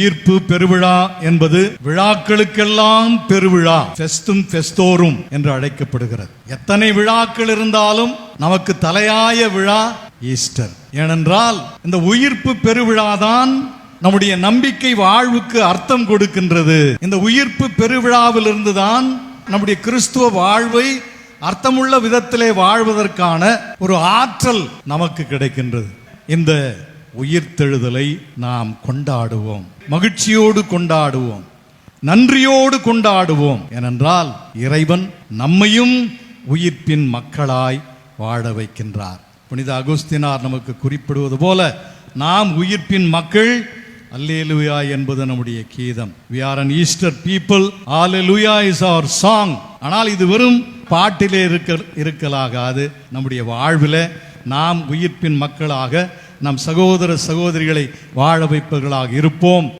உயிர்ப்பு பெருவிழா என்பது விழாக்களுக்கெல்லாம் பெருவிழா பெஸ்தும் பெஸ்தோரும் என்று அழைக்கப்படுகிறது. எத்தனை விழாக்கள் இருந்தாலும் நமக்கு தலையாய விழா ஈஸ்டர். ஏனென்றால் இந்த உயிர்ப்பு பெருவிழாதான் நம்முடைய நம்பிக்கை வாழ்வுக்கு அர்த்தம் கொடுக்கின்றது. இந்த உயிர்ப்பு பெருவிழாவிலிருந்து தான் நம்முடைய கிறிஸ்துவ வாழ்வை அர்த்தமுள்ள விதத்திலே வாழ்வதற்கான ஒரு ஆற்றல் நமக்கு கிடைக்கின்றது. இந்த உயிர்த்தெழுதலை நாம் கொண்டாடுவோம். மகிழ்ச்சியோடு கொண்டாடுவோம். நன்றியோடு கொண்டாடுவோம். ஏனென்றால் இறைவன் நம்மையும் உயிர்ப்பின் மக்களாய் வாழ வைக்கின்றார். புனித அகுஸ்தினார் நமக்கு குறிப்பிடுவது போல நாம் உயிர்ப்பின் மக்கள் அல்லேலுயா என்பது நம்முடைய கீதம். We are an Easter people லுயா இஸ் அவர் சாங் ஆனால் இது வெறும் பாட்டிலே இருக்க இருக்கலாகாது. நம்முடைய வாழ்வில் நாம் உயிர்ப்பின் மக்களாக நம் சகோதர சகோதரிகளை வாழ வைப்பவர்களாக இருப்போம்.